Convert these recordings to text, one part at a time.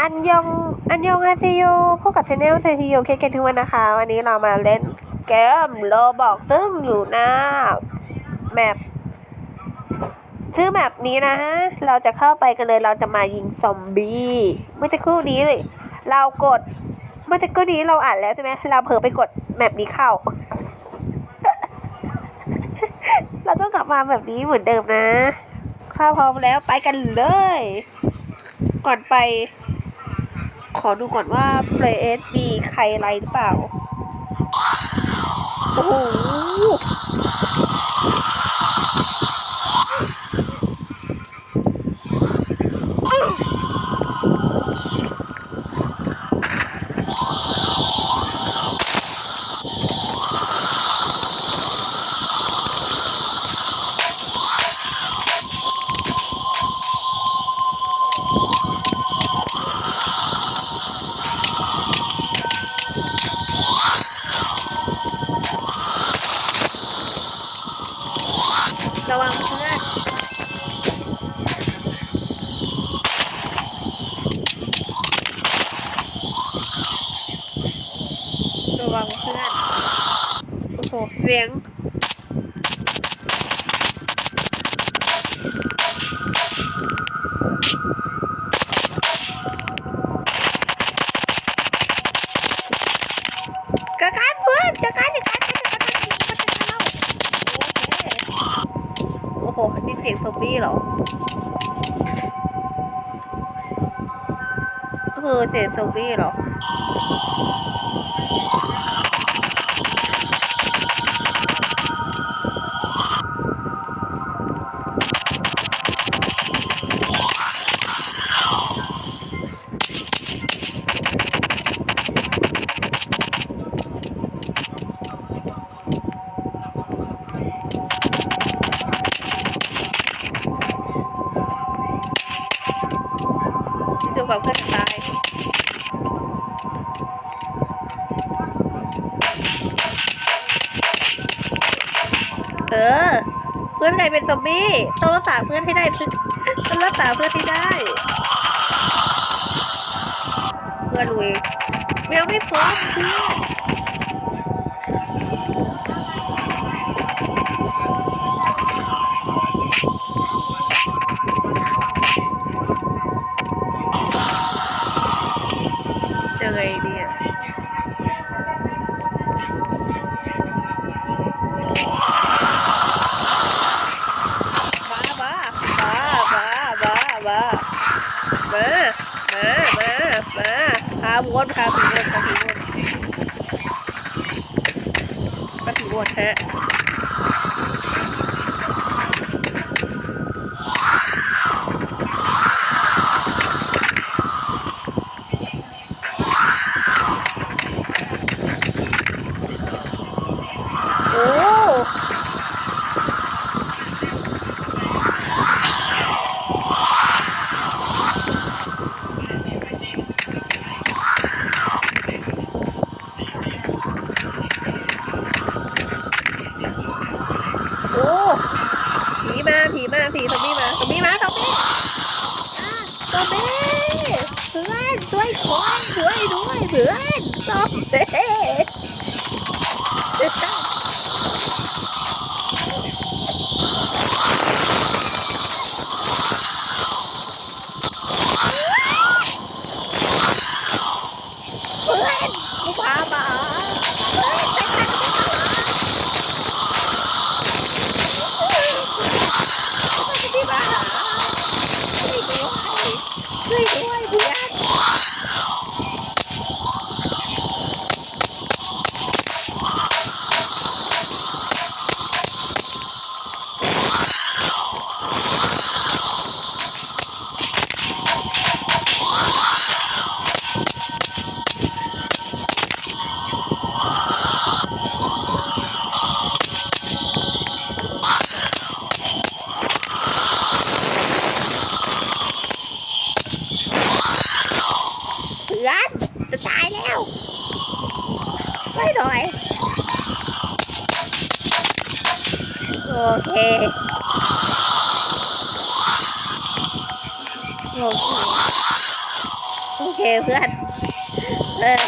อันยอง อันยองอาซิโยพบกับชาแนลเซทีโยเคเกนทุกวันนะคะ วันนี้เรามาเล่นเกมโลบอกซึ่งอยู่หน้าแมปชื่อแมปนี้นะฮะ เราจะเข้าไปกันเลยเราจะมายิงซอมบี้เมื่อสักครู่นี้เลย เรากด เมื่อสักครู่นี้เราอ่านแล้วใช่ไหมเราเผลอไปกดแมปนี้เข้า เราต้องกลับมาแบบนี้เหมือนเดิมนะถ้าพร้อมแล้วไปกันเลย ก่อนไป ขอดูก่อนว่าเฟรเอสมีใครไรหรือเปล่า โอ้โห วังเพื่อน โอ้โห เสียงกระการเพื่อนกระการกระการกระการกระการเราโอเคโอ้โห นี่เสียงซอมบี้เหรอเออเสียงซอมบี้เหรอ กับเพื่อนตายเออ เพื่อนใครเป็นซอมบี้ต้องรักษาเพื่อนให้ได้เพื่อนต้องรักษาเพื่อนให้ได้ เพื่อนลุยเมลไม่พร้อมเพื่อน บ้าบ้าบ้ามามามามาพาวนพาผีวนพาผีวนพาผีวนแท้โอ้โอ้ผีมาผีมาผีซอมบี้มาซอมบี้มาซอมบี้อะซอมบี้เพื่อนช่วยคนช่วยด้วยเพื่อนซอมบี้ เพื่อนกูพามาเฮ้ยไปกันไปที่บ้าน ช่วยด้วยเพื่อน ช่วยหอย โอเค โอเค โอเคเพื่อน เออ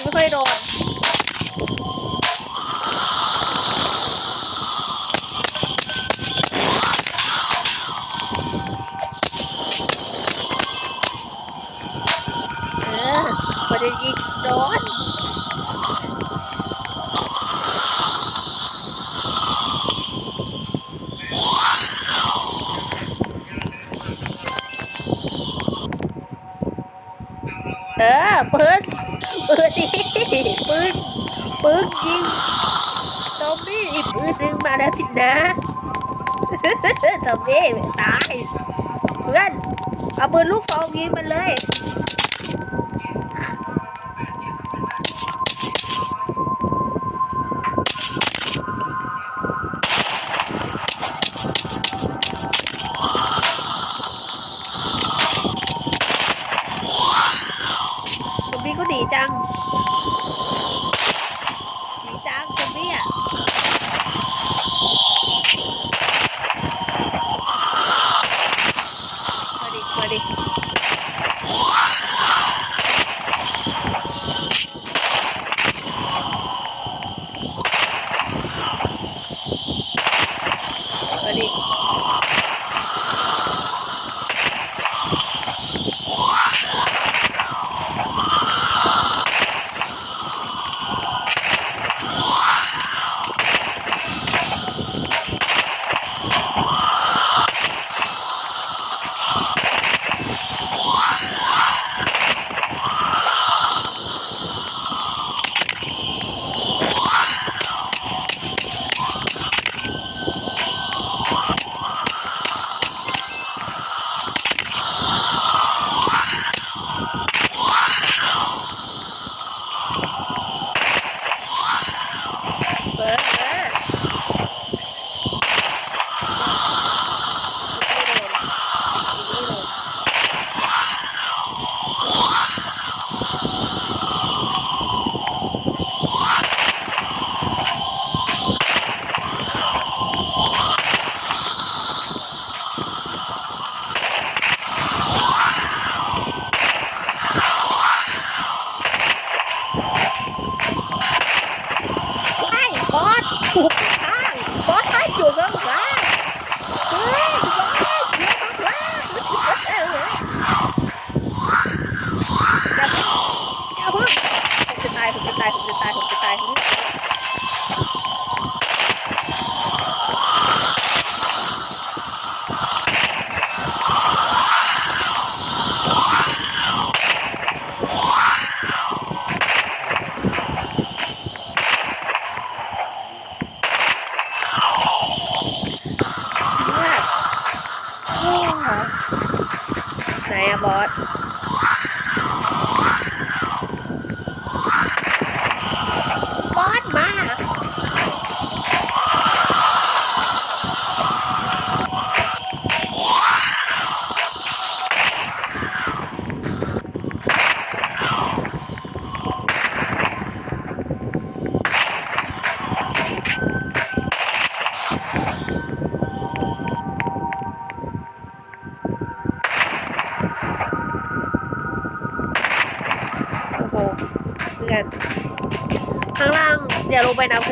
ไม่ค่อยโดน ออปืนปืนดิปืนปืนยิงซอมบี้อีกปืนหนึ่งมาแล้วสินะซอมบี้ตายเพื่อนเอาปืนลูกซองยิงมันเลย Oh.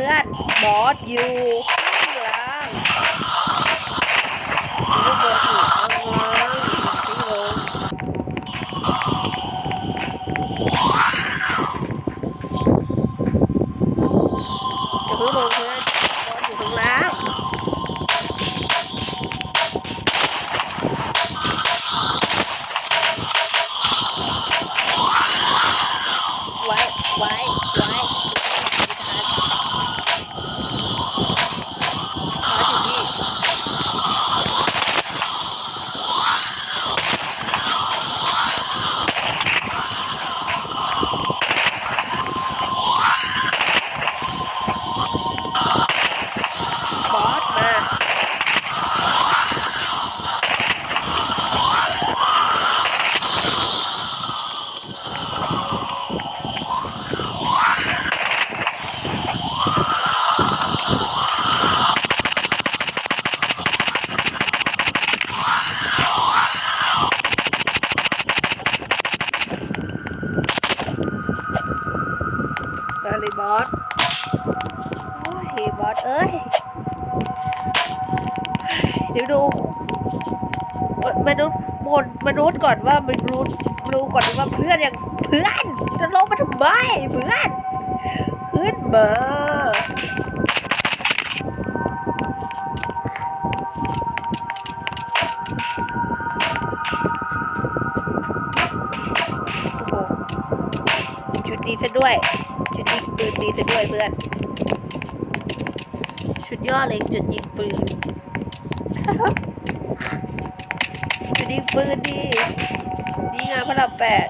ลงไปนะเพื่อนบอสอยู่ข้างล่างอยู่บนอยู่ข้างล่างที่ลงอย่าเพิ่งลงเพื่อนบอสอยู่ข้างล่างไว้ไว้ไว้ เดี๋ยวดูมนุษย์บนมนุษย์ก่อนว่ามนุษย์รู้ก่อนว่าเพื่อนอย่างเพื่อนจะลงมาทำไมเพื่อนขึ้นมาจุดดีซะด้วยจุดดีปืนดีซะด้วยเพื่อน ชุดยอดเลยจุดยิงปืน จุดยิงปืนดีดีงามพระรามแปด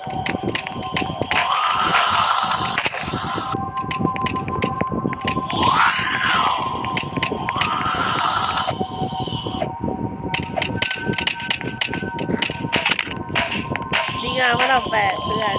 ดีงามพระรามแปดเพื่อน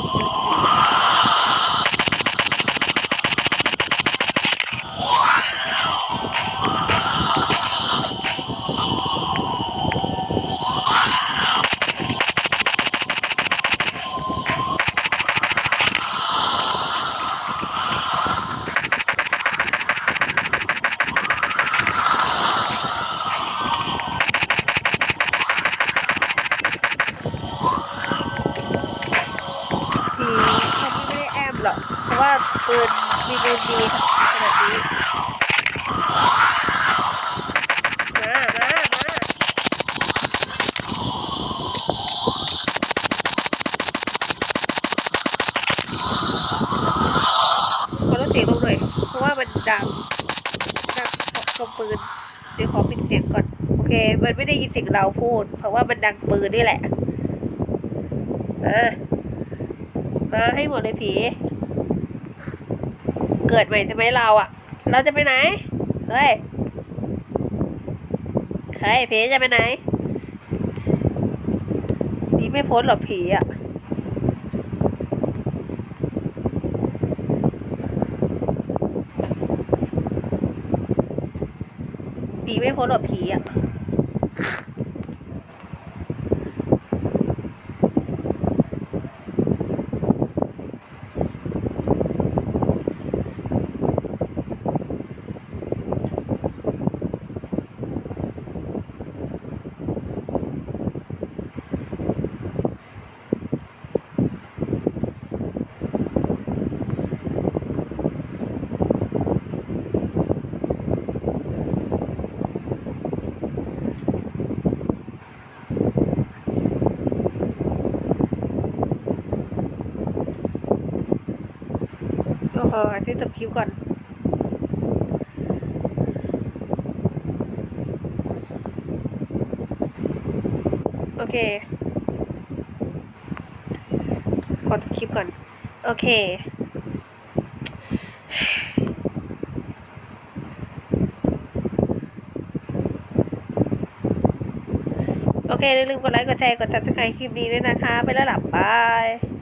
ดีแค่นี้ไม่ได้แอมหรอก เพราะว่า ปืนมีปืนดีขนาดนี้มามามาขอลดเสียงลงหน่อยเพราะว่ามันดังดังตรงปืนเดี๋ยวขอปิดเสียงก่อนโอเค มันไม่ได้ยินเสียงเราพูด เพราะว่ามันดังปืนนี่แหละมามาให้หมดเลยผี เกิดใหม่ใช่ไหมเราอะเราจะไปไหน เฮ้ย เฮ้ยผีจะไปไหนดีไม่พ้นหรอกผีอะดีไม่พ้นหรอกผีอะ อ้โหที่จบคลิปก่อน โอเค ขอจบคลิปก่อน โอเคโอเคอย่าลืมกดไลค์ กดแชร์ กด subscribe คลิปนี้ด้วยนะคะ ไปแล้วหลับบาย